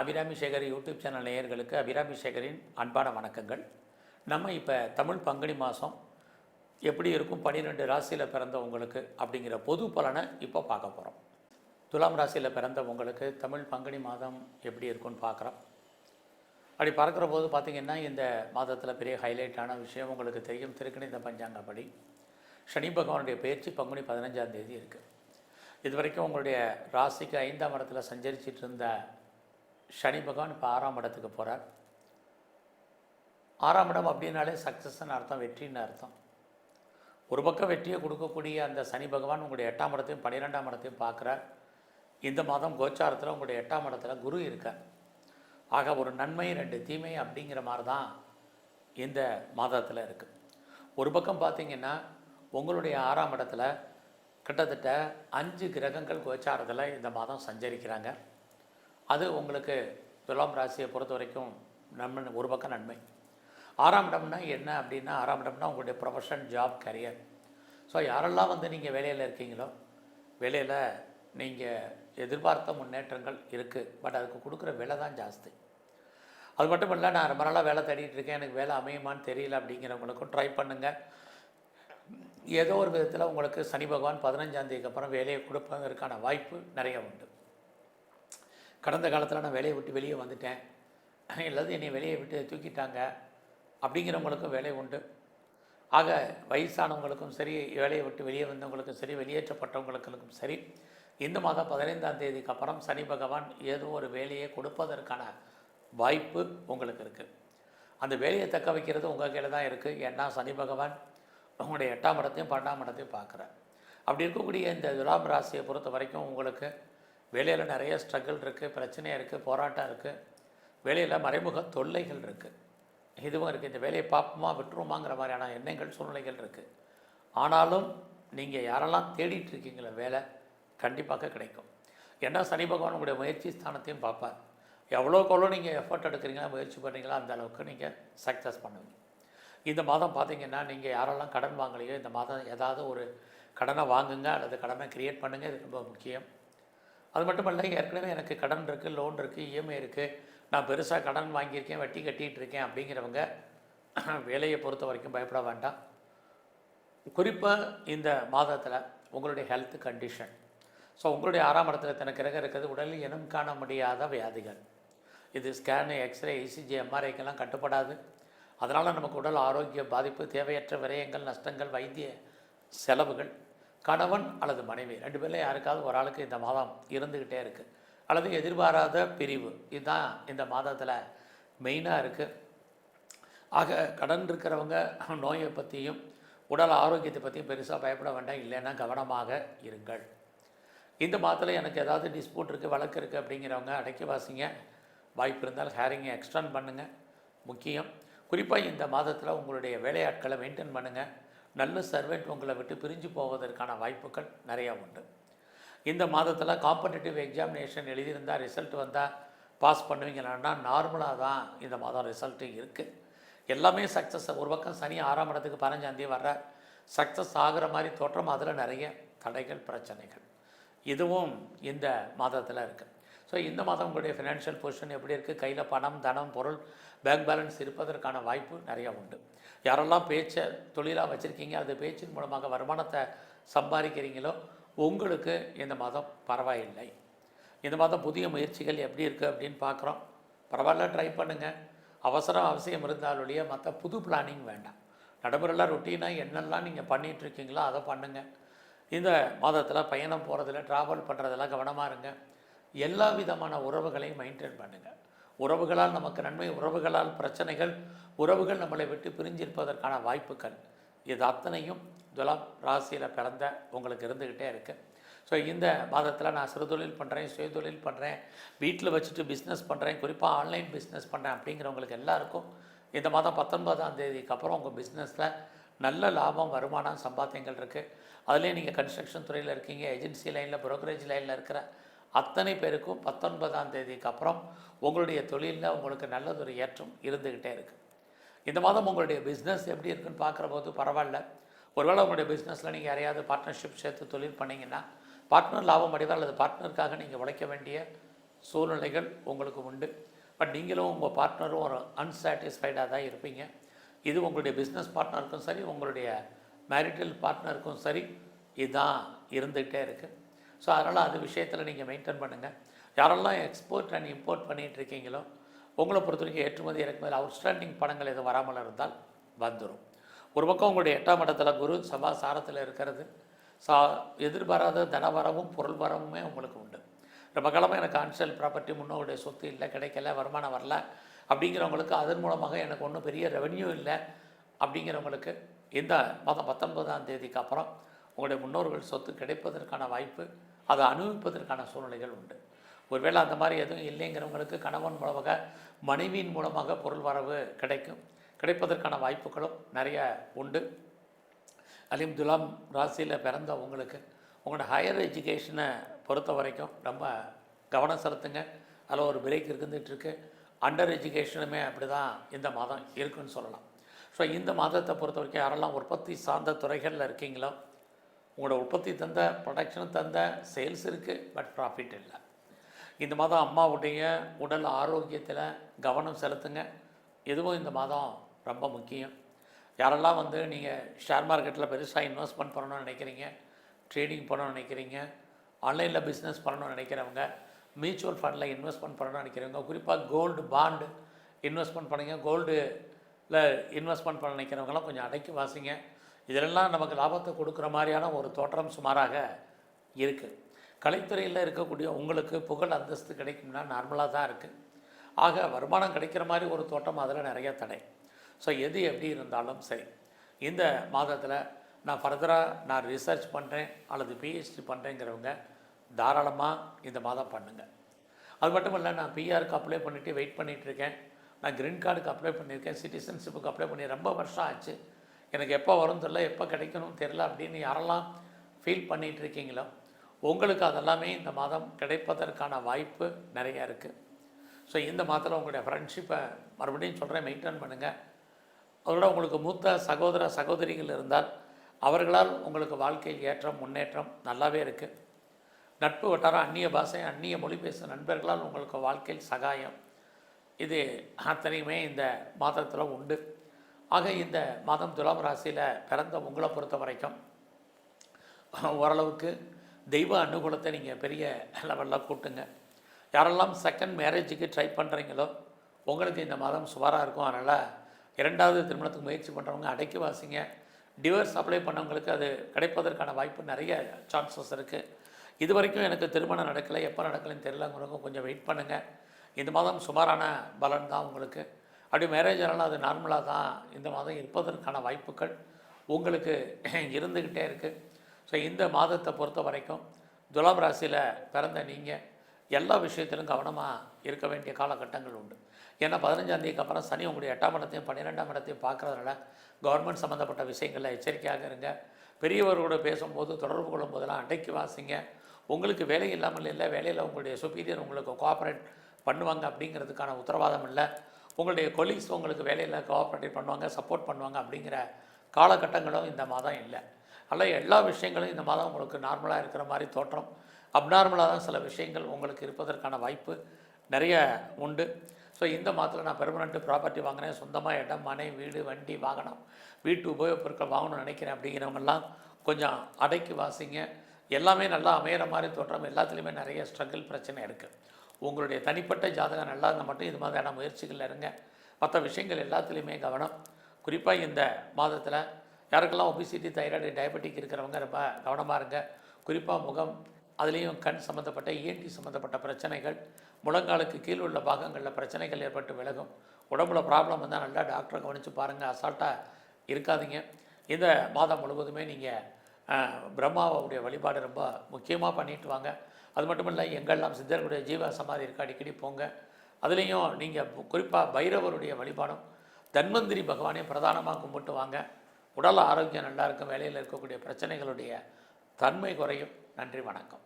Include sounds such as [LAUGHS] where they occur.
Abirami Sekar YouTube channel நேயர்களுக்கு அபிராமி சேகரின் அன்பான வணக்கங்கள். நம்ம இப்போ தமிழ் பங்குனி மாதம் எப்படி இருக்கும் பன்னிரெண்டு ராசியில் பிறந்த உங்களுக்கு அப்படிங்கிற பொது பலனை இப்போ பார்க்க போகிறோம் துலாம் ராசியில் பிறந்த உங்களுக்கு தமிழ் பங்குனி மாதம் எப்படி இருக்கும்னு பார்க்குறோம். அப்படி பார்க்குற போது பார்த்திங்கன்னா இந்த மாதத்தில் பெரிய ஹைலைட்டான விஷயம் உங்களுக்கு தெரியும். திருக்கணித பஞ்சாங்கப்படி சனி பகவானுடைய பயிற்சி பங்குனி பதினஞ்சாம் தேதி இருக்குது இது வரைக்கும் உங்களுடைய ராசிக்கு ஐந்தாம் இடத்துல சஞ்சரிச்சிட்டு இருந்த சனி பகவான் இப்போ ஆறாம் இடத்துக்கு போகிறார் ஆறாம் இடம் அப்படின்னாலே சக்ஸஸ்ன்னு அர்த்தம் வெற்றின்னு அர்த்தம். ஒரு பக்கம் வெற்றியை கொடுக்கக்கூடிய அந்த சனி பகவான் உங்களுடைய எட்டாம் இடத்தையும் பன்னிரெண்டாம் இடத்தையும் பார்க்குறார். இந்த மாதம் கோச்சாரத்தில் உங்களுடைய எட்டாம் இடத்துல குரு இருக்கார். ஆக ஒரு நன்மை ரெண்டு தீமை அப்படிங்கிற மாதிரி தான் இந்த மாதத்தில் இருக்குது ஒரு பக்கம் பார்த்திங்கன்னா உங்களுடைய ஆறாம் இடத்துல கிட்டத்தட்ட அஞ்சு கிரகங்கள் கோச்சாரத்தில் இந்த மாதம் சஞ்சரிக்கிறாங்க. அது உங்களுக்கு துலாம் ராசியை பொறுத்த வரைக்கும் நன்மை ஒரு பக்கம் நன்மை. ஆறாம் இடம்னா என்ன அப்படின்னா ஆறாம் இடம்னா உங்களுடைய ப்ரொஃபஷன் ஜாப் கரியர் ஸோ யாரெல்லாம் வந்து நீங்கள் வேலையில் இருக்கீங்களோ வேலையில் நீங்கள் எதிர்பார்த்த முன்னேற்றங்கள் இருக்குது பட் அதுக்கு கொடுக்குற விலை தான் ஜாஸ்தி. அது மட்டும் இல்லை நான் ரொம்ப நாளாக வேலை தேடிட்டு இருக்கேன். எனக்கு வேலை அமையுமான்னு தெரியல அப்படிங்கிறவங்களுக்கும் ட்ரை பண்ணுங்கள் ஏதோ ஒரு விதத்தில் உங்களுக்கு சனி பகவான் பதினஞ்சாந்தேதிக்கு அப்புறம் வேலையை கொடுப்பதற்கான வாய்ப்பு நிறைய உண்டு. கடந்த காலத்தில் நான் வேலையை விட்டு வெளியே வந்துட்டேன். இல்லாத என்னை வெளியே விட்டு தூக்கிட்டாங்க. அப்படிங்கிறவங்களுக்கும் வேலை உண்டு. ஆக வயசானவங்களுக்கும் சரி வேலையை விட்டு வெளியே வந்தவங்களுக்கும் சரி வெளியேற்றப்பட்டவங்களுக்கும் சரி இந்த மாதம் பதினைந்தாம் தேதிக்கு அப்புறம் சனி பகவான் ஏதோ ஒரு வேலையை கொடுப்பதற்கான வாய்ப்பு உங்களுக்கு இருக்குது அந்த வேலையை தக்க வைக்கிறது உங்கள் கையில் தான் இருக்குது ஏன்னா சனி பகவான் உங்களுடைய எட்டாம் இடத்தையும் பன்னெண்டாம் இடத்தையும் பார்க்குறேன் அப்படி இருக்கக்கூடிய இந்த துலாம் ராசியை பொறுத்த வரைக்கும் உங்களுக்கு வேலையில் நிறைய ஸ்ட்ரகிள் இருக்குது பிரச்சனையாக இருக்குது போராட்டம் இருக்குது வேலையில் மறைமுக தொல்லைகள் இருக்குது இதுவும் இருக்குது இந்த வேலையை பார்ப்போமா விட்டுருமாங்கிற மாதிரியான எண்ணங்கள் சூழ்நிலைகள் இருக்குது ஆனாலும் நீங்கள் யாரெல்லாம் தேடிட்டு இருக்கீங்களோ வேலை கண்டிப்பாக கிடைக்கும். ஏன்னா சனி பகவான் உங்களுடைய முயற்சி ஸ்தானத்தையும் பார்ப்பார். எவ்வளோக்கு எவ்வளோ நீங்கள் எஃபர்ட் எடுக்கிறீங்களா முயற்சி பண்ணுறீங்களோ அந்த அளவுக்கு நீங்கள் சக்ஸஸ் பண்ணுவீங்க. இந்த மாதம் பார்த்தீங்கன்னா நீங்கள் யாரெல்லாம் கடன் வாங்கலையோ இந்த மாதம் ஏதாவது ஒரு கடனை வாங்குங்க அல்லது கடனை க்ரியேட் பண்ணுங்கள் இது ரொம்ப முக்கியம். அது மட்டும் இல்லை ஏற்கனவே எனக்கு கடன் இருக்குது லோன் இருக்குது இஎம்ஐ இருக்குது நான் பெருசாக கடன் வாங்கியிருக்கேன் வட்டி கட்டிகிட்டு இருக்கேன் அப்படிங்கிறவங்க வேலையை பொறுத்த வரைக்கும் பயப்பட வேண்டாம். குறிப்பாக இந்த மாதத்தில் உங்களுடைய ஹெல்த் கண்டிஷன் ஸோ உங்களுடைய ஆறாம் இடத்துல தன கிரகம் இருக்கிறது உடலில் இனம் காண முடியாத வியாதிகள். இது ஸ்கேனு எக்ஸ்ரே இசிஜி எம்ஆர்ஐக்கெல்லாம் கட்டுப்படாது. அதனால் நமக்கு உடல் ஆரோக்கிய பாதிப்பு தேவையற்ற விரயங்கள் நஷ்டங்கள் வைத்திய செலவுகள் கணவன் அல்லது மனைவி ரெண்டு பேரில் யாருக்காவது ஒரு ஆளுக்கு இந்த மாதம் இருந்துக்கிட்டே இருக்குது அல்லது எதிர்பாராத பிரிவு. இதுதான் இந்த மாதத்தில் மெயினாக இருக்குது ஆக கடன் இருக்கிறவங்க நோயை பற்றியும் உடல் ஆரோக்கியத்தை பற்றியும் பெருசாக பயப்பட வேண்டாம். இல்லைன்னா கவனமாக இருங்கள். இந்த மாதத்தில் எனக்கு ஏதாவது டிஸ்பியூட் இருக்குது வழக்கு இருக்குது அப்படிங்கிறவங்க அடக்கி வாசிங்க. வாய்ப்பு இருந்தால் ஹேரிங்கை எக்ஸ்டெண்ட் பண்ணுங்கள் முக்கியம். குறிப்பாக இந்த மாதத்தில் உங்களுடைய வேலையாட்களை மெயின்டைன் பண்ணுங்கள் நல்ல சர்வெண்ட் உங்களை விட்டு பிரிஞ்சு போவதற்கான வாய்ப்புகள் நிறையா உண்டு. இந்த மாதத்தில் காம்படிட்டிவ் எக்ஸாமினேஷன் எழுதியிருந்தால் ரிசல்ட் வந்தால் பாஸ் பண்ணுவீங்களான்னா நார்மலாக தான் இந்த மாதம் ரிசல்ட்டு இருக்குது எல்லாமே சக்ஸஸ் ஒரு பக்கம் சனி ஆறாம் இடத்துக்கு பதினஞ்சாந்தேதி வர்ற சக்ஸஸ் ஆகிற மாதிரி தோற்றம் அதில் நிறைய தடைகள் பிரச்சனைகள். இதுவும் இந்த மாதத்தில் இருக்குது ஸோ இந்த மாதம் உங்களுடைய ஃபினான்ஷியல் பொசிஷன் எப்படி இருக்குது கையில் பணம் தனம் பொருள் பேங்க் பேலன்ஸ் இருப்பதற்கான வாய்ப்பு நிறையா உண்டு. யாரெல்லாம் பேச்சை தொழிலாக வச்சுருக்கீங்க அந்த பேச்சின் மூலமாக வருமானத்தை சம்பாதிக்கிறீங்களோ உங்களுக்கு இந்த மாதம் பரவாயில்லை. இந்த மாதம் புதிய முயற்சிகள் எப்படி இருக்குது அப்படின்னு பார்க்குறோம். பரவாயில்ல ட்ரை பண்ணுங்கள் அவசரம் அவசியம் இருந்தாலுடைய மற்ற புது பிளானிங் வேண்டாம். நடைமுறையில் ரொட்டீனாக என்னெல்லாம் நீங்கள் பண்ணிகிட்ருக்கீங்களோ அதை பண்ணுங்கள் இந்த மாதத்தில் பயணம் போகிறதுல ட்ராவல் பண்ணுறதெல்லாம் கவனமாக இருங்க. எல்லா விதமான உறவுகளையும் மெயின்டைன் பண்ணுங்கள் உறவுகளால் நமக்கு நன்மை உறவுகளால் பிரச்சனைகள் உறவுகள் நம்மளை விட்டு பிரிஞ்சிருப்பதற்கான வாய்ப்புகள். இது அத்தனையும் துலாம் ராசியில் பிறந்த உங்களுக்கு இருந்துக்கிட்டே இருக்குது ஸோ இந்த மாதத்தில் நான் சிறுதொழில் பண்ணுறேன் சுயதொழில் பண்ணுறேன் வீட்டில் வச்சுட்டு பிஸ்னஸ் பண்ணுறேன் குறிப்பாக ஆன்லைன் பிஸ்னஸ் பண்ணுறேன் அப்படிங்கிறவங்களுக்கு எல்லாருக்கும் இந்த மாதம் பத்தொன்பதாம் தேதிக்கு அப்புறம் உங்கள் பிஸ்னஸில் நல்ல லாபம் வருமானம் சம்பாத்தியங்கள் இருக்குது அதிலே நீங்கள் கன்ஸ்ட்ரக்ஷன் துறையில் இருக்கீங்க ஏஜென்சி லைனில் ப்ரோக்கரேஜ் லைனில் இருக்கிற அத்தனை பேருக்கும் பத்தொன்பதாம் தேதிக்கு அப்புறம் உங்களுடைய தொழிலில் உங்களுக்கு நல்லதொரு ஏற்றம் இருந்துக்கிட்டே இருக்குது இந்த மாதம் உங்களுடைய பிஸ்னஸ் எப்படி இருக்குன்னு பார்க்குற போது பரவாயில்ல. ஒருவேளை உங்களுடைய பிஸ்னஸில் நீங்கள் யாரையாவது பார்ட்னர்ஷிப் சேர்த்து தொழில் பண்ணிங்கன்னா பார்ட்னர் லாபம் அடைவார் அல்லது பார்ட்னருக்காக நீங்கள் உழைக்க வேண்டிய சூழ்நிலைகள் உங்களுக்கு உண்டு. பட் நீங்களும் உங்கள் பார்ட்னரும் ஒரு அன்சாட்டிஸ்ஃபைடாக தான் இருப்பீங்க. இது உங்களுடைய பிஸ்னஸ் பார்ட்னருக்கும் சரி உங்களுடைய மேரிட்டல் பார்ட்னருக்கும் சரி இதுதான் இருந்துகிட்டே இருக்குது ஸோ அதனால் அது விஷயத்தில் நீங்கள் மெயின்டைன் பண்ணுங்கள் யாரெல்லாம் எக்ஸ்போர்ட் அண்ட் இம்போர்ட் பண்ணிகிட்டு இருக்கீங்களோ உங்களை பொறுத்த வரைக்கும் ஏற்றுமதி இறக்குமதி அவுட்ஸ்டாண்டிங் படங்கள் எதுவும் வராமல் இருந்தால் வந்துடும் ஒரு பக்கம் உங்களுடைய எட்டாம் இடத்துல குரு சபா சாரத்தில் இருக்கிறது. சா எதிர்பாராத தனவரவும் பொருள் வரவுமே உங்களுக்கு உண்டு. ரொம்ப காலமாக எனக்கு ஆன்சல் ப்ராப்பர்ட்டி முன்னோருடைய சொத்து இல்லை கிடைக்கல வருமானம் வரல அப்படிங்கிறவங்களுக்கு அதன் மூலமாக எனக்கு ஒன்றும் பெரிய ரெவென்யூ இல்லை அப்படிங்கிறவங்களுக்கு இந்த மாதம் பத்தொன்பதாம் தேதிக்கு அப்புறம் உங்களுடைய முன்னோர்கள் சொத்து கிடைப்பதற்கான வாய்ப்பு அதை அனுபவிப்பதற்கான சூழ்நிலைகள் உண்டு. ஒருவேளை அந்த மாதிரி எதுவும் இல்லைங்கிறவங்களுக்கு கணவன் மூலமாக மனைவியின் மூலமாக பொருள் வரவு கிடைக்கும். கிடைப்பதற்கான வாய்ப்புகளும் நிறைய உண்டு. அலிம் துலாம் ராசியில் பிறந்த உங்களுக்கு உங்களோட ஹையர் எஜுகேஷனை பொறுத்த வரைக்கும் ரொம்ப கவனம் செலுத்துங்க. அதில் ஒரு பிரேக் இருந்துகிட்ருக்கு. அண்டர் எஜுகேஷனுமே அப்படி தான் இந்த மாதம் இருக்குன்னு சொல்லலாம். ஸோ இந்த மாதத்தை பொறுத்த வரைக்கும் யாரெல்லாம் உற்பத்தி சார்ந்த துறைகளில் இருக்கீங்களோ உங்களோட உற்பத்தி தந்த ப்ரொடக்ஷன் தந்த சேல்ஸ் இருக்குது பட் ப்ராஃபிட் இல்லை. இந்த மாதம் அம்மாவுடைய உடல் ஆரோக்கியத்தில் கவனம் செலுத்துங்க. எதுவும் இந்த மாதம் ரொம்ப முக்கியம். யாரெல்லாம் வந்து நீங்கள் ஷேர் மார்க்கெட்டில் பெருசாக இன்வெஸ்ட்மெண்ட் பண்ணணும்னு நினைக்கிறீங்க ட்ரேடிங் பண்ணணும்னு நினைக்கிறீங்க ஆன்லைனில் பிஸ்னஸ் பண்ணணும்னு நினைக்கிறவங்க மியூச்சுவல் ஃபண்டில் இன்வெஸ்ட்மெண்ட் பண்ணணும்னு நினைக்கிறவங்க குறிப்பாக கோல்டு பாண்டு இன்வெஸ்ட்மெண்ட் பண்ணுங்கள் கோல்டில் இன்வெஸ்ட்மெண்ட் பண்ண நினைக்கிறவங்களாம் கொஞ்சம் அடக்கி வாசிங்க. இதிலெல்லாம் நமக்கு லாபத்தை கொடுக்குற மாதிரியான ஒரு தோற்றம் சுமாராக இருக்குது கலைத்துறையில் இருக்கக்கூடிய உங்களுக்கு புகழ் அந்தஸ்து கிடைக்கும்னா நார்மலாக தான் இருக்குது ஆக வருமானம் கிடைக்கிற மாதிரி ஒரு தோட்டம் அதில் நிறைய தடை. ஸோ எது எப்படி இருந்தாலும் சரி. இந்த மாதத்தில் நான் ஃபர்தராக நான் ரிசர்ச் பண்ணுறேன் அல்லது பிஹெச்டி பண்ணுறேங்கிறவங்க தாராளமாக இந்த மாதம் பண்ணுங்கள் அது மட்டும் இல்லை நான் பிஆருக்கு அப்ளை பண்ணிவிட்டு வெயிட் பண்ணிகிட்டு இருக்கேன். நான் க்ரீன் கார்டுக்கு அப்ளை பண்ணியிருக்கேன். சிட்டிசன்ஷிப்புக்கு அப்ளை பண்ணி ரொம்ப வருஷம் ஆச்சு. எனக்கு எப்போ வரும் தெரில எப்போ கிடைக்கணும் தெரில அப்படின்னு யாரெல்லாம் ஃபீல் பண்ணிகிட்டு இருக்கீங்களோ உங்களுக்கு அதெல்லாமே இந்த மாதம் கிடைப்பதற்கான வாய்ப்பு நிறையா இருக்குது ஸோ இந்த மாதத்தில் உங்களுடைய ஃப்ரெண்ட்ஷிப்பை மறுபடியும் சொல்கிறேன் மெயின்டைன் பண்ணுங்கள் அதோட உங்களுக்கு மூத்த சகோதர சகோதரிகள் இருந்தால் அவர்களால் உங்களுக்கு வாழ்க்கையில் ஏற்றம் முன்னேற்றம் நல்லாவே இருக்குது நட்பு வட்டாரம் அந்நிய பாஷை அந்நிய மொழி பேசும் நண்பர்களால் உங்களுக்கு வாழ்க்கையில் சகாயம். இது அத்தனையுமே இந்த மாதத்தில் உண்டு. ஆக இந்த மாதம் துலாம் ராசியில் பிறந்த உங்களை பொறுத்த வரைக்கும் [LAUGHS] ஓரளவுக்கு தெய்வ அனுகூலத்தை நீங்கள் பெரிய லெவலில் கூட்டுங்க. யாரெல்லாம் செகண்ட் மேரேஜுக்கு ட்ரை பண்ணுறீங்களோ உங்களுக்கு இந்த மாதம் சுமாராக இருக்கும். அதனால் இரண்டாவது திருமணத்துக்கு முயற்சி பண்ணுறவங்க அடைக்கி வாசிங்க. டிவோர்ஸ் அப்ளை பண்ணவங்களுக்கு அது கிடைப்பதற்கான வாய்ப்பு நிறைய சான்சஸ் இருக்குது இது வரைக்கும் எனக்கு திருமணம் நடக்கலை எப்போ நடக்கலைன்னு தெரியலங்கிறவங்க கொஞ்சம் வெயிட் பண்ணுங்கள் இந்த மாதம் சுமாரான பலன் தான் உங்களுக்கு. அப்படி மேரேஜ் ஆனாலும் அது நார்மலாக தான். இந்த மாதம் இருப்பதற்கான வாய்ப்புகள் உங்களுக்கு இருந்துக்கிட்டே இருக்குது ஸோ இந்த மாதத்தை பொறுத்த வரைக்கும் துலாம் ராசியில் பிறந்த நீங்கள் எல்லா விஷயத்திலும் கவனமாக இருக்க வேண்டிய காலகட்டங்கள் உண்டு. ஏன்னா பதினஞ்சாந்தேதிக்கு அப்புறம் சனி உங்களுடைய எட்டாம் இடத்தையும் பன்னிரெண்டாம் இடத்தையும் பார்க்குறதுனால கவர்மெண்ட் சம்மந்தப்பட்ட விஷயங்களில் எச்சரிக்கையாக இருங்க. பெரியவர்களோட பேசும்போது தொடர்பு கொள்ளும் போதெல்லாம் அடைக்கி வாசிங்க. உங்களுக்கு வேலை இல்லாமல் இல்லை வேலையில் உங்களுடைய சுப்பீரியர் உங்களுக்கு கோஆப்ரேட் பண்ணுவாங்க அப்படிங்கிறதுக்கான உத்தரவாதம் இல்லை. உங்களுடைய கொலீக்ஸ் உங்களுக்கு வேலையில் கோஆப்ரேட்டிவ் பண்ணுவாங்க சப்போர்ட் பண்ணுவாங்க அப்படிங்கிற காலகட்டங்களும் இந்த மாதம் இல்லை. அல்ல எல்லா விஷயங்களும் இந்த மாதம் உங்களுக்கு நார்மலாக இருக்கிற மாதிரி தோற்றம். அப்நார்மலாக தான் சில விஷயங்கள் உங்களுக்கு இருப்பதற்கான வாய்ப்பு நிறைய உண்டு. ஸோ இந்த மாதத்தில் நான் பெர்மனெண்ட்டு ப்ராப்பர்ட்டி வாங்கினேன் சொந்தமாக இடம் மனை வீடு வண்டி வாகனம் வீட்டு உபயோகப் பொருட்கள் வாங்கணும்னு நினைக்கிறேன் அப்படிங்கிறவங்கெல்லாம் கொஞ்சம் அடைக்கி வாசிங்க. எல்லாமே நல்லா அமையிற மாதிரி தோற்றம். எல்லாத்துலேயுமே நிறைய ஸ்ட்ரகிள் பிரச்சனை இருக்குது உங்களுடைய தனிப்பட்ட ஜாதகம் நல்லா இருந்தால் மட்டும் இது மாதிரியான முயற்சிகள் இருங்க. மற்ற விஷயங்கள் எல்லாத்துலேயுமே கவனம். குறிப்பாக இந்த மாதத்தில் யாருக்கெல்லாம் ஒபிசிட்டி தைராய்டு டயபெட்டிக் இருக்கிறவங்க ரொம்ப கவனமாக இருங்க. குறிப்பாக முகம் அதுலேயும் கண் சம்மந்தப்பட்ட இஎன்டி சம்மந்தப்பட்ட பிரச்சனைகள் முழங்காலுக்கு கீழ் உள்ள பாகங்களில் பிரச்சனைகள் ஏற்பட்டு விலகும். உடம்புல ப்ராப்ளம் வந்தால் நல்லா டாக்டரை கவனித்து பாருங்கள் அசால்ட்டாக இருக்காதீங்க. இந்த மாதம் முழுவதுமே நீங்கள் பிரம்மாவுடைய வழிபாடு ரொம்ப முக்கியமாக பண்ணிட்டு வாங்க அது மட்டும் இல்லை எங்கெல்லாம் சித்தர்களுடைய ஜீவ சமாதி இருக்கு அடிக்கடி போங்க. அதுலேயும் நீங்கள் குறிப்பாக பைரவருடைய வழிபாடும் தன்வந்திரி பகவானே பிரதானமாக கும்பிட்டு வாங்க. உடல் ஆரோக்கியம் நல்லா இருக்கும் வேலையில் இருக்கக்கூடிய பிரச்சனைகளுடைய தன்மை குறையும். நன்றி வணக்கம்.